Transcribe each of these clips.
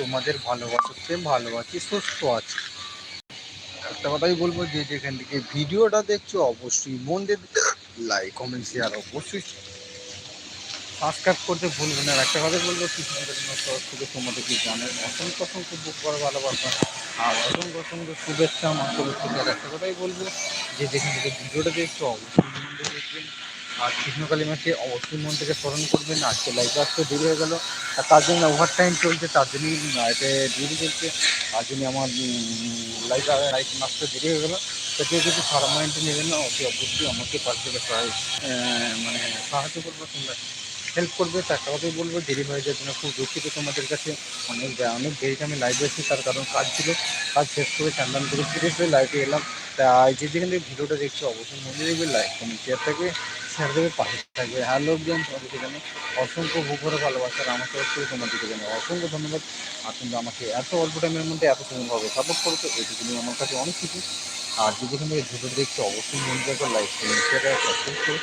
তোমাদের ভালোবাসাতে ভালোবাসি, সুস্থ আছি। একটা কথাই বলব যে যেখান থেকে ভিডিওটা দেখছ, অবশ্যই মন দিয়ে লাইক কমেন্ট শেয়ার অবশ্যই। সাবস্ক্রাইব করতে ভুলবে না। একটা কথা বলব কিছু তরফ থেকে তোমাদেরকে জানাই অসংখ্য অসংখ্য বুক করা ভালোবাসা আর অসংখ্য অসংখ্য শুভেচ্ছা আমার তরফ থেকে আর একটা কথাই বলব যে যেখান থেকে ভিডিওটা দেখছ, অবশ্যই মন দিয়ে দেখবেন। আর কৃষ্ণকালী ম্যাচে অবশ্যই মন থেকে স্মরণ করবেন, আজকে লাইফ আসতে দেরি হয়ে গেল। আর তার জন্য ওভার টাইম চলছে, তার জন্যই এতে দেরি চলছে। তার জন্য আমার লাইফ লাইভ আসতে দেরি হয়ে গেলো। সেটিও যদি সারা মাইন্ডে নেবেন না, অতি অবশ্যই আমাকে পাশ থেকে সহায় মানে সাহায্য করব তোমরা। হেল্প করবে তার কথাই বলব দেরি হয়ে যাওয়ার জন্য খুব দুঃখিত তোমাদের কাছে। অনেক অনেক দেরিতে আমি লাইভে এসেছি, তার কারণ কাজ ছিল, কাজ শেষ করে চান্দান করে ফিরে এসে লাইভে এলাম। তা যে যেখান ভিডিওটা দেখছ, অবশ্যই মনে দেখবে লাইক কমেন্ট শেয়ার থাকবে শেয়ার দেবে, পাশে থাকবে। হ্যালো জ্ঞান তোমাদের সেখানে অসংখ্য ভূগোলে ভালোবাসার আমার তরফ থেকে তোমাদেরকে জানাই অসংখ্য ধন্যবাদ। আর তোমরা আমাকে এত অল্প টাইমের মধ্যে এত সুন্দরভাবে সাপোর্ট করেছ এটুকুনি আমার কাছে অনেক কিছু। আর যে যেখান থেকে ভিডিও দেখছ, অবশ্যই মনে রাখো লাইক কমেন্ট শেয়ার সাবস্ক্রাইব করো।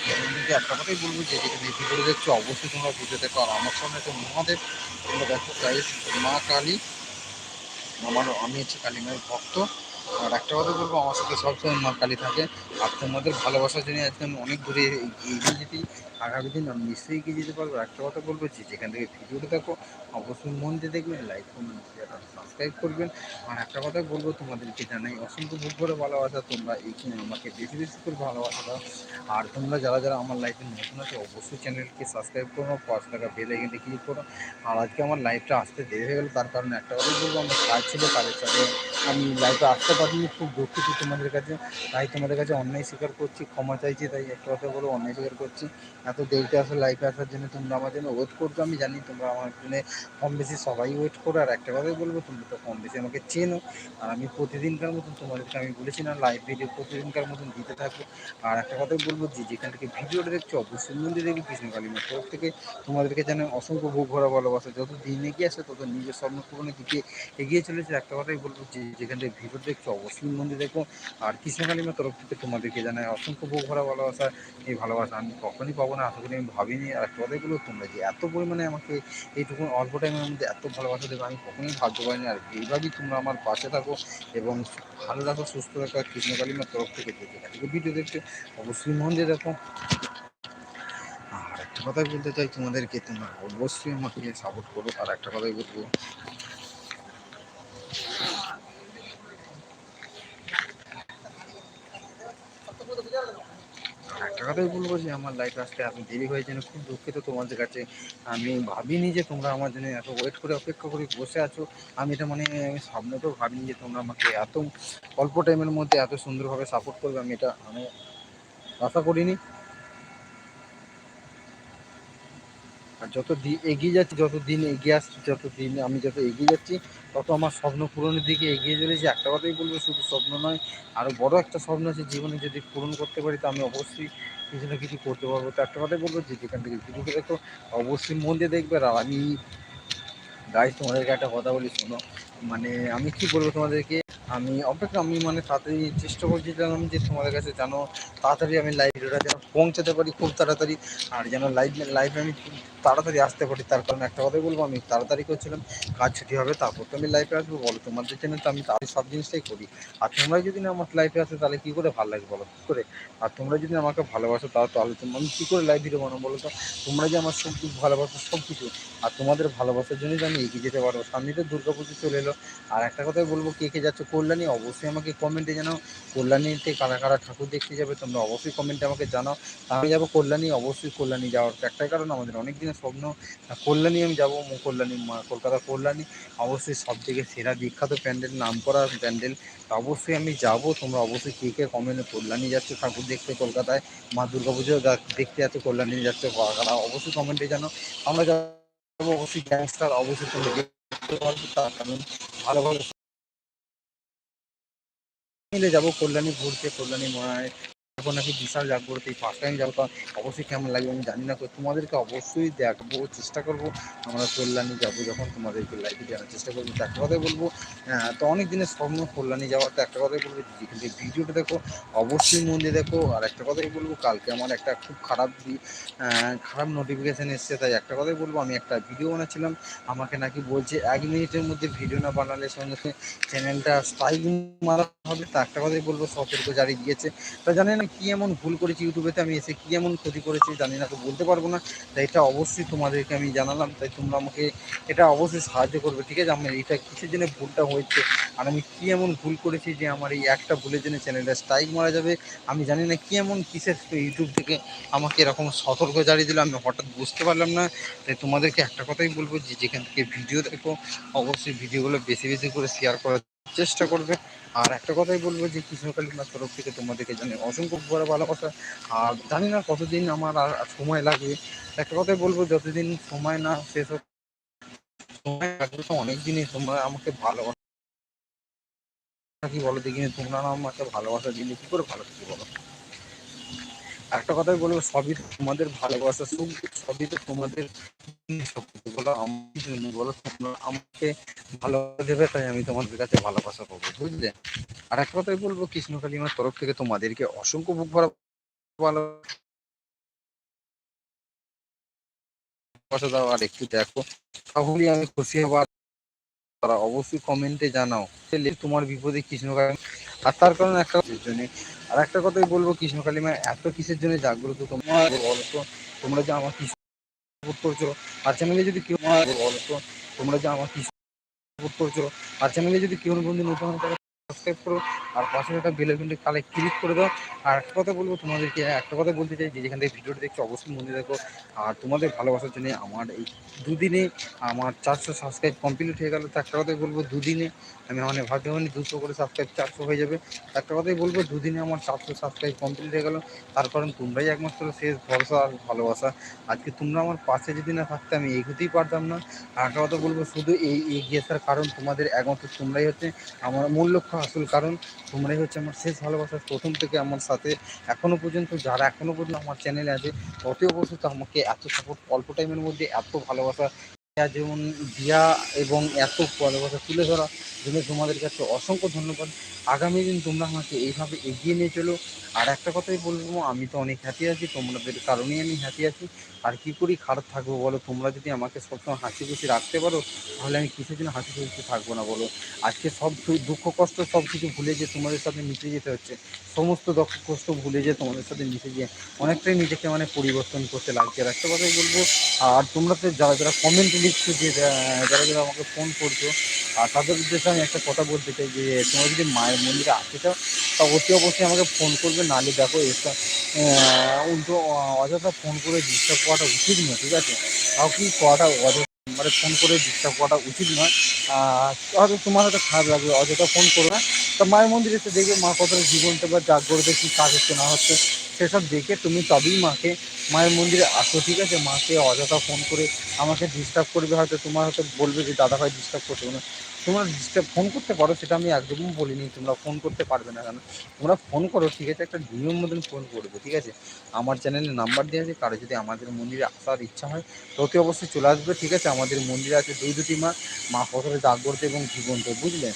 তোমাদেরকে একটা কথাই বলব যে যেখানে ভিডিও দেখছ অবশ্যই তোমরা পুজোতে আর আমার সামনে একটা মহাদেব, তোমরা দেখো গাইস মা কালী আমার আমি হচ্ছে কালী মায়ের ভক্ত। আর একটা কথা বলব, আমার সাথে সবসময় মা কালী থাকে। আর তোমাদের ভালোবাসার জন্য আজকে আমি অনেক দূরে এগিয়ে যেতে, আগামী দিন আমি নিশ্চয়ই এগিয়ে যেতে পারব। একটা কথা বলব যে, যেখান থেকে ভিডিওটা দেখো, অবশ্যই মন দিয়ে দেখবেন লাইক কমেন্ট শেয়ার আর সাবস্ক্রাইব করবেন। আর একটা কথা বলব, তোমাদেরকে জানাই অসংখ্য বুক করে ভালোবাসা, তোমরা এইখানে আমাকে বেশি বেশি করে ভালোবাসা দাও। আর তোমরা যারা যারা আমার লাইফে নতুন আছে, অবশ্যই চ্যানেলকে সাবস্ক্রাইব করো পাঁচ টাকা বেল এখানে ক্লিক করো। আর আজকে আমার লাইফটা আসতে দেরি হয়ে গেল, তার কারণে একটা কথাই বলব, আমার কাজ ছিল কাজের সাথে আমি লাইফে আসতে পারিনি খুব দুঃখিত তোমাদের কাছে। তাই তোমাদের কাছে অন্যায় স্বীকার করছি, ক্ষমা চাইছি, তাই একটা কথা বলো অন্যায় স্বীকার করছি। এত দেরিতে আসো লাইফে আসার জন্য তোমরা আমার জন্য ওয়েট করছ, আমি জানি তোমরা আমার জন্য কম বেশি সবাই ওয়েট করো, আর একটা কথাই বলব, তোমরা তো কম বেশি আমাকে চেনো। আর আমি প্রতিদিনকার মতন তোমাদেরকে আমি বলেছি না লাইভ ভিডিও প্রতিদিনকার মতন দিতে থাকব। আর একটা কথাই বলব যে, যেখান থেকে ভিডিওটা দেখছ, অবশ্যই মন্দির দেখি কৃষ্ণ কালীমার তরফ থেকে। তোমাদেরকে যেন অসংখ্য বুক ভরা ভালোবাসা। যত দিন এগিয়ে আসে, তত নিজের স্বপ্ন পূরণের দিকে এগিয়ে চলেছে। একটা কথাই বলব যে, যেখান থেকে ভিডিও দেখছ অবশ্যই মন্দির দেখো আর কৃষ্ণ কালীমার তরফ থেকে তোমাদেরকে জানাই অসংখ্য বুক ভরা ভালোবাসা, এই ভালোবাসা আমি কখনই পাবো না, আশা করি আমি ভাবিনি। আর বলব তোমরা যে এত পরিমাণে আমাকে এইটুকু অল্প টাইমের মধ্যে এত ভালোবাসা দেবে, আমি কখনোই ভাবতে পারিনি আর এইভাবেই তোমরা আমার পাশে থাকো এবং ভালো রাখো সুস্থ রাখো আর কৃষ্ণ কালীমার তরফ থেকে যে যেখান ভিডিও দেখছ অবশ্যই মন দিয়ে দেখো। আর একটা কথাই বলতে চাই তোমাদেরকে, তোমরা অবশ্যই আমাকে সাপোর্ট করো। আর একটা কথাই বলব আর একটা কথাই বলব যে আমার লাইফ আসতে এত দেরি হয়ে যেন খুব দুঃখিত তোমাদের কাছে। আমি ভাবিনি যে তোমরা আমার জন্য এত ওয়েট করে, অপেক্ষা করে বসে আছো। আমি এটা মানে আমি স্বপ্নতেও ভাবিনি যে তোমরা আমাকে এত অল্প টাইমের মধ্যে এত সুন্দরভাবে সাপোর্ট করবে, আমি এটা আমি আশা করিনি। আর যত দিন এগিয়ে যাচ্ছি, যত দিন এগিয়ে আসছি, যত দিন আমি যত এগিয়ে যাচ্ছি, তত আমার স্বপ্ন পূরণের দিকে এগিয়ে চলেছি। একটা কথাই বলব, শুধু স্বপ্ন নয় আরও বড় একটা স্বপ্ন আছে জীবনে যদি পূরণ করতে পারি, তো আমি অবশ্যই কিছু না কিছু করতে পারব। তো একটা কথাই বলব, যে যেখান থেকে ভিডিওটা দেখো, অবশ্যই মন দিয়ে দেখবে। আর আমি গাইজ তোমাদেরকে একটা কথা বলি, শোনো। মানে আমি কি বলব তোমাদেরকে? আমি অপেক্ষা, আমি মানে তাড়াতাড়ি চেষ্টা করছিলাম যে তোমাদের কাছে যেন তাড়াতাড়ি আমি লাইভ ভিডিওটা যেন পৌঁছাতে পারি, খুব তাড়াতাড়ি। আর যেন লাইভ লাইভে আমি তাড়াতাড়ি আসতে পারি, তার কারণে একটা কথাই বলব, আমি তাড়াতাড়ি করছিলাম, কাজ ছুটি হবে, তারপর তো আমি লাইভে আসব, বলো তোমাদের জন্য তো আমি তাড়াতাড়ি সব জিনিসটাই করি। আর তোমরা যদি না আমার লাইভে আসো, তাহলে কী করে ভালো লাগে বলো, কী করে? আর তোমরা যদি আমাকে ভালোবাসো, তাহলে তোমরা আমি কী করে লাইভ ভিডিও বানাবো বলো তো? তোমরা যে আমার সব কিছু ভালোবাসো, সব কিছু, আর তোমাদের ভালোবাসার জন্যই আমি এগিয়ে যেতে পারব। সামনে তো দুর্গা পুজো চলে এলো। আর একটা কথাই বলব, কে কে যাচ্ছে কল্যাণী, অবশ্যই আমাকে কমেন্টে জানাও। কল্যাণীতে কারা কারা ঠাকুর দেখতে যাবে, তোমরা অবশ্যই কমেন্টে আমাকে জানাও। আমি যাব কল্যাণী, অবশ্যই কল্যাণী যাওয়ার একটাই কারণ, আমাদের অনেক দিনের স্বপ্ন কল্যাণী আমি যাব কল্যাণী কলকাতা কল্যাণী। অবশ্যই সব থেকে সেরা বিখ্যাত প্যান্ডেল নাম করা প্যান্ডেল অবশ্যই আমি যাব, তোমরা অবশ্যই কে কে কমেন্টে কল্যাণী যাচ্ছে, ঠাকুর দেখতে কলকাতায়, মা দুর্গা পুজো দেখতে যাচ্ছে, কল্যাণী যাচ্ছে, কারা অবশ্যই কমেন্টে জানো আমরা যাব অবশ্যই গ্যাংস্টার অবশ্যই তার ভালো ভালো মিলে যাব কল্যাণী ঘুরতে কল্যাণী মায়ের এখন নাকি বিশাল জাগ্রত, এই ফার্স্ট টাইম যাব অবশ্যই কেমন লাগবে আমি জানি না তোমাদেরকে অবশ্যই দেখব, চেষ্টা করব, আমরা কল্যাণী যাব যখন তোমাদেরকে লাইভে জানার চেষ্টা করব। তো একটা কথাই বলব তো অনেক দিনের স্বপ্ন কল্যাণী যাওয়ার তো একটা কথাই বলব যেখান ভিডিওটা দেখো, অবশ্যই মন দিয়ে দেখো, আর একটা কথাই বলব, কালকে আমার একটা খুব খারাপ খারাপ নোটিফিকেশান এসছে, তাই একটা কথাই বলব, আমি একটা ভিডিও বানাচ্ছিলাম, আমাকে নাকি বলছে এক মিনিটের মধ্যে ভিডিও না বানালে সঙ্গে চ্যানেলটা স্ট্রাইক মারা হবে, তা একটা কথাই বলব, সতর্ক জারি দিয়েছে তা জানি না কি এমন ভুল করেছি ইউটিউবেতে আমি এসে কি এমন ক্ষতি করেছি জানি না, তো বলতে পারব না। তাই এটা অবশ্যই তোমাদেরকে আমি জানালাম, তাই তোমরা আমাকে এটা অবশ্যই সাহায্য করবে, ঠিক আছে? আমার এটা কিসের জন্য ভুলটা হয়েছে? আর আমি কি এমন ভুল করেছি যে আমার এই একটা ভুলের জন্য চ্যানেলটা স্ট্রাইক মারা যাবে? আমি জানি না কি এমন কিসের ইউটিউব থেকে আমাকে এরকম সতর্ক জারি দিল, আমি হঠাৎ বুঝতে পারলাম না। তাই তোমাদেরকে একটা কথাই বলব যে, যেখান থেকে ভিডিও দেখো, অবশ্যই ভিডিওগুলো বেশি বেশি করে শেয়ার করার চেষ্টা করবে। আর একটা কথাই বলব যে, কৃষ্ণকালী মার তরফ থেকে তোমাদেরকে জানি অসংখ্য বড় ভালোবাসা আর জানি না কতদিন আমার আর সময় লাগবে। একটা কথাই বলব, যতদিন সময় না শেষ হোক, সময় লাগবে তো অনেক দিনই আমাকে ভালোবাসা। কি বলো দেখিনি, তোমরা না আমাকে ভালোবাসা দিলে কি করে ভালো থাকি বলো? একটা কথাই বলব, সবই তোমাদের ভালোবাসা সুখ সবই তো তোমাদের আমাকে দেবে, তাই আমি তোমাদের কাছে ভালোবাসা পাবো, বুঝলে? আর একটা কথাই বলব কৃষ্ণকালী আমার তরফ থেকে তোমাদেরকে অসংখ্য বুক ভরা ভালোবাসা দাও আর একটু দেখো। তাহলে আমি খুশি হব। তারা অবশ্যই কমেন্টে জানাও তোমার বিপদে কৃষ্ণ কৃষ্ণকালী আর তার কারণ একটা জন্য, আর একটা কথাই বলব, কৃষ্ণকালী মা এত কিসের জন্য জাগ্রত? তোমার বলো তো, তোমরা যে আমার কৃষ্ণ সাপোর্ট করছ। আর চ্যানেলে যদি কেউ বলো তোমরা যে আমার কৃষ্ণ সাপোর্ট করছ, আর চ্যানেলে যদি কেউ বন্ধু নতুন হয় সাবস্ক্রাইব করো, আর পাশে একটা বেলের ঘন্টে কালে ক্লিক করে দাও। আর একটা কথা বলব তোমাদেরকে, একটা কথা বলতে চাই, যে যেখান থেকে ভিডিওটা দেখছ, অবশ্যই মনে দেখো আর তোমাদের ভালোবাসার জন্য আমার এই দুদিনে আমার চারশো সাবস্ক্রাইব কমপ্লিট হয়ে গেল। তো একটা কথাই বলব, দুদিনে আমি অনেক ভাবতে পারিনি দুশো করে সাবস্ক্রাইব চারশো হয়ে যাবে। একটা কথাই বলব, দুদিনে আমার চারশো সাবস্ক্রাইব কমপ্লিট হয়ে গেল। তার কারণ তোমরাই একমাত্র শেষ ভরসা আর ভালোবাসা। আজকে তোমরা আমার পাশে যদি না থাকতে, আমি এগোতেই পারতাম না। আর একটা কথা বলব, শুধু এই এগিয়ে আসার কারণ তোমাদের একমাত্র, তোমরাই হচ্ছে আমার মূল লক্ষ্য, আসল কারণ। তোমরাই হচ্ছে আমার শেষ ভালোবাসা, প্রথম থেকে আমার সাথে। এখনও পর্যন্ত যারা এখনও পর্যন্ত আমার চ্যানেলে আছে তত অবশ্যই আমাকে এত সাপোর্ট অল্প টাইমের মধ্যে এত ভালোবাসা যেমন দিয়া এবং এত ভালোবাসা তুলে ধরা, জন্য তোমাদের কাছে অসংখ্য ধন্যবাদ। আগামী দিন তোমরা আমাকে এইভাবে এগিয়ে নিয়ে চলো। আর একটা কথাই বলব, আমি তো অনেক হ্যাপি আছি, তোমাদের কারণেই আমি হ্যাপি আছি। আর কি করি খারাপ থাকব বলো? তোমরা যদি আমাকে সবসময় হাসি খুশি রাখতে পারো, তাহলে আমি কিছু দিন হাসি খুশি থাকব না বলো। আজকে সব দুঃখ কষ্ট সব কিছু ভুলে যে তোমাদের সাথে মিশে যেতে হচ্ছে। সমস্ত দুঃখ, কষ্ট ভুলে যে তোমাদের সাথে মিশে গিয়ে অনেকটাই নিজেকে মানে পরিবর্তন করতে লাগছে আর একটা কথাই বলব। আর তোমরা তো যারা যারা কমেন্ট লিখছো যে যারা যারা আমাকে ফোন করছ, আর তাদের উদ্দেশ্যে আমি একটা কথা বলতে চাই যে, তোমরা যদি মায়ের মন্দিরে আসতে চাও, তা অতি অবশ্যই আমাকে ফোন করবে নালে দেখো এসব উল্টো অযথা ফোন করে ডিস্টার্ব করাটা উচিত নয়, ঠিক আছে? তাও কি করাটা অযথা মানে ফোন করে ডিস্টার্ব করাটা উচিত নয়। হয়তো তোমার হয়তো খারাপ লাগবে, অযথা ফোন করো না। তা মায়ের মন্দিরে এসে দেখবে মা কতটা জীবনটা বা জাগ্রতে, কী কাজ হচ্ছে, না হচ্ছে। সেসব দেখে তুমি তবেই মাকে, মায়ের মন্দিরে আসো, ঠিক আছে? মাকে অযথা ফোন করে আমাকে ডিস্টার্ব করবে, হয়তো তোমার হয়তো বলবে যে, দাদা ভাই ডিস্টার্ব করতে না তোমরা ডিস্টার্ব ফোন করতে পারো, সেটা আমি একদমই বলিনি, তোমরা ফোন করতে পারবে না কেন? তোমরা ফোন করো, ঠিক আছে? একটা নিয়ম মতন ফোন করবে, ঠিক আছে? আমার চ্যানেলে নাম্বার দেওয়া আছে, কারও যদি আমাদের মন্দিরে আসার ইচ্ছা হয় তো অতি অবশ্যই চলে আসবে, ঠিক আছে? আমাদের মন্দিরে আছে দুই দুটি মা মা কতটা জাগ্রত এবং জীবন্ত, বুঝলে?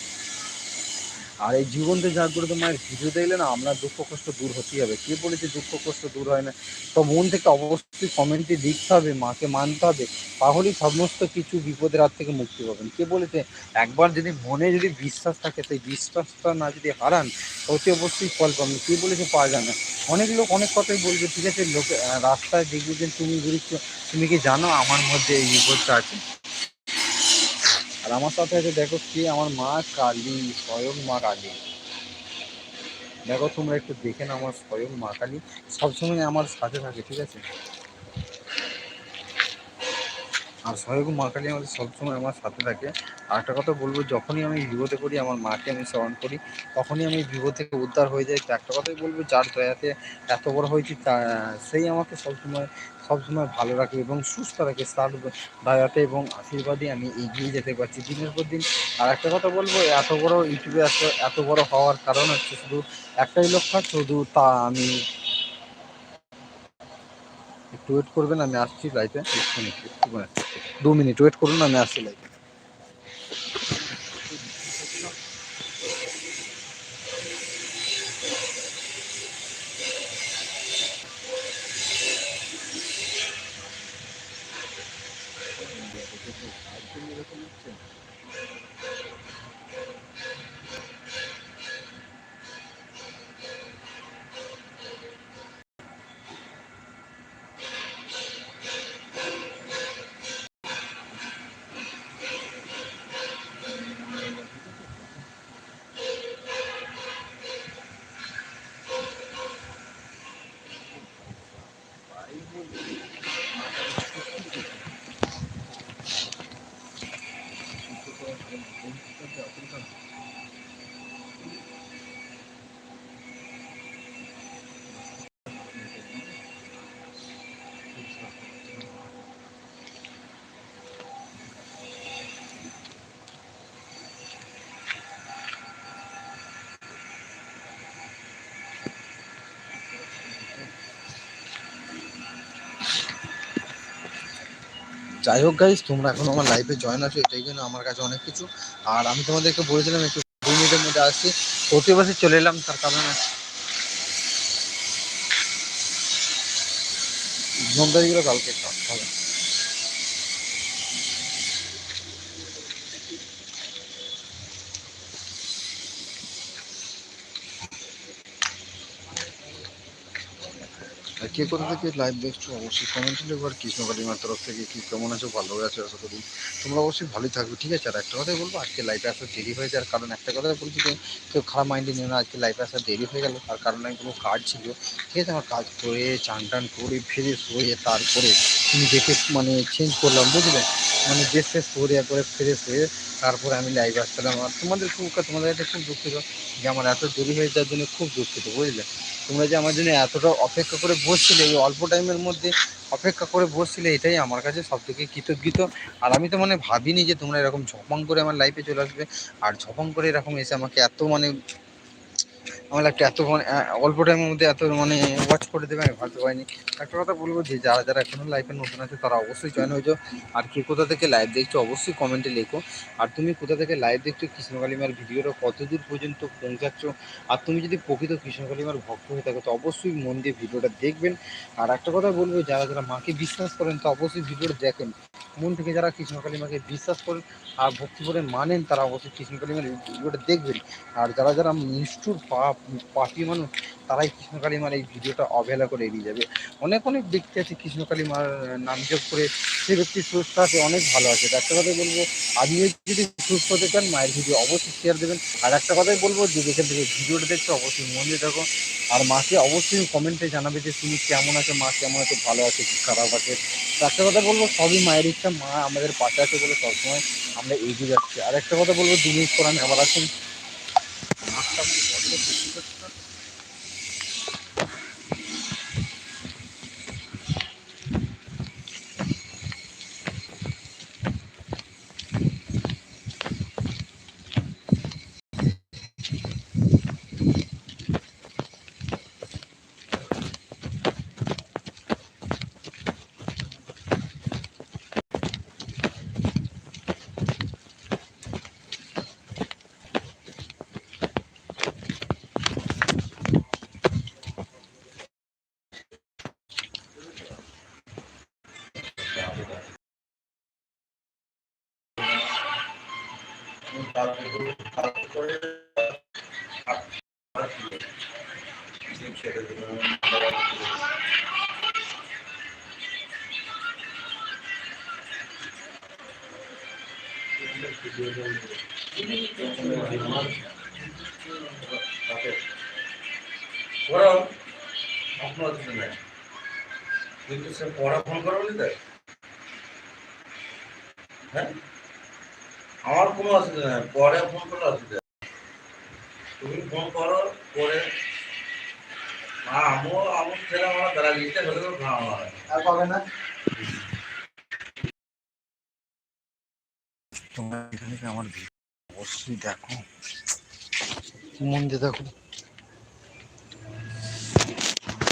আর এই জীবন্ত জাগ্রত মায়ের ভিডিও দেখলে না আপনার দুঃখ কষ্ট দূর হতেই হবে। কে বলেছে দুঃখ কষ্ট দূর হয় না? তো মন থেকে অবশ্যই কমেন্টে লিখতে হবে, মাকে মানতে হবে। তাহলেই সমস্ত কিছু বিপদের হাত থেকে মুক্তি পাবেন। কে বলেছে? একবার যদি মনে যদি বিশ্বাস থাকে, সেই বিশ্বাসটা না যদি হারান অতি অবশ্যই ফল পাবেন। কে বলেছে পাওয়া যায় না। অনেক লোক অনেক কথাই বলবে, ঠিক আছে, লোক, রাস্তায় দেখবে যে তুমি ঘুরিচ্ছ তুমি কি জানো আমার মধ্যে এই বিপদটা আছে? আর আমার সাথে আছে, দেখো কি, আমার মা কালী, স্বয়ং মা কালী। দেখো তোমরা একটু দেখে আমার স্বয়ং মা কালী। সবসময় আমার সাথে থাকে, ঠিক আছে? আর সহায়ক মা কালী আমাদের সবসময় আমার সাথে থাকে। আর একটা কথা বলব, যখনই আমি বিপদে করি, আমার মাকে আমি স্মরণ করি, তখনই আমি বিপদ থেকে উদ্ধার হয়ে যাই। একটা কথাই বলব, যার দয়াতে এত বড় হয়েছি, তা সেই আমাকে সবসময় সবসময় ভালো রাখে এবং সুস্থ রাখে। তার দয়াতে এবং আশীর্বাদে আমি এগিয়ে যেতে পারছি দিনের পর দিন। আর একটা কথা বলব, এত বড় ইউটিউবে এত এত বড় হওয়ার কারণ হচ্ছে শুধু একটাই লক্ষ্য, শুধু তা আমি একটু ওয়েট করবেন আমি আসছি লাইটে দু মিনিট ওয়েট করুন আমি আসছি লাইভে যাই হোক গাইজ তোমরা এখন আমার লাইফে জয়েন আছো, এটাই জন্য আমার কাছে অনেক কিছু। আর আমি তোমাদেরকে বলেছিলাম একটু দু মিনিটের মধ্যে আসছি। প্রতি চলে এলাম, তার কারণে কালকে কে কোথা থেকে লাইভ দেখছ? অবশ্যই কমেন্টে লিখো আর কৃষ্ণ তরফ থেকে কি কেমন আছো, ভালো আছো আশা করি তোমরা অবশ্যই ভালোই থাকবে, ঠিক আছে? আর একটা কথাই বলব, আজকে লাইভে আসা দেরি হয়ে যাওয়ার কারণ একটা কথা বলছি যে, কেউ খারাপ মাইন্ডে নিও না, আজকে লাইভে আসা দেরি হয়ে গেল, তার কারণে কোনো কাজ ছিল। ঠিক আছে, আমার কাজ করে, চান টান করে ফ্রেশ হয়ে তারপরে তুমি দেখে মানে চেঞ্জ করলাম, বুঝলে? মানে ড্রেস ফ্রেস করে একবারে ফ্রেশ হয়ে তারপরে আমি লাইভ আসছিলাম। আর তোমাদের খুব তোমাদের কাছে খুব দুঃখিত যে আমার এত দেরি হয়ে যাওয়ার জন্য খুব দুঃখিত, বুঝলে? তোমরা যে আমার জন্য এতটা অপেক্ষা করে বসছিলে, এই অল্প টাইমের মধ্যে অপেক্ষা করে বসছিলে, এটাই আমার কাছে সব থেকে কৃতজ্ঞিত। আর আমি তো মানে ভাবিনি যে তোমরা এরকম ঝপাং করে আমার লাইফে চলে আসবে। আর ঝপাং করে এরকম এসে আমাকে এত মানে আমার একটা এত মানে অল্প টাইমের মধ্যে এত মানে ওয়াচ করে দেবে, আমি ভাবতে পারিনি। একটা কথা বলব যে, যারা যারা এখনও লাইফে নতুন আছে, তারা অবশ্যই জয়েন হয়ে যাও আর কে কোথা থেকে লাইভ দেখছ, অবশ্যই কমেন্টে লেখো। আর তুমি কোথা থেকে লাইভ দেখছ, কৃষ্ণকালিমার ভিডিওটা কত দূর পর্যন্ত পৌঁছাচ্ছ, আর তুমি যদি প্রকৃত কৃষ্ণকালিমার ভক্ত হয়ে থাকো, তো অবশ্যই মন দিয়ে ভিডিওটা দেখবেন। আর একটা কথা বলব, যারা যারা মাকে বিশ্বাস করেন, তো অবশ্যই ভিডিওটা দেখেন। মন থেকে যারা কৃষ্ণ কালিমাকে বিশ্বাস করেন আর ভক্তি করে মানেন, তারা অবশ্যই কৃষ্ণ কালিমার ভিডিওটা দেখবেন। আর যারা যারা নিষ্ঠুর পাপ পাপি মানুষ তারাই কৃষ্ণকালী মার এই ভিডিওটা অবহেলা করে এড়িয়ে যাবে। অনেক অনেক ব্যক্তি আছে কৃষ্ণকালী মার নাম যোগ করে সে ব্যক্তি সুস্থ আছে, অনেক ভালো আছে। একটা কথাই বলব, আপনিও যদি সুস্থ হতে চান, মায়ের ভিডিও অবশ্যই শেয়ার দেবেন। আর একটা কথাই বলব, যে যেখান থেকে ভিডিওটা দেখছ, অবশ্যই মন দিয়ে থাকো আর মাকে অবশ্যই কমেন্টে জানাবে যে তুমি কেমন আছে, মা কেমন আছে, ভালো আছে, কি খারাপ আছে। একটা কথা বলব, সবই মায়ের ইচ্ছা, মা আমাদের পাশে আছে বলে সবসময় আমরা এগিয়ে যাচ্ছি। আর একটা কথা বলব দু মিনিট পর আমি আবার আসুন। পড়াও আপনার কিন্তু সে পড়া ফোন করব তাই হ্যাঁ আমার কোনো অসুবিধা নেই পরে ফোন করলে অসুবিধা তুমি ফোন করো পরে আমার ছেলে আমার বেড়া গিয়েছে হলে আর পাবে না? তোমরা এখানে আমার অবশ্যই দেখো। মন দিয়ে দেখো।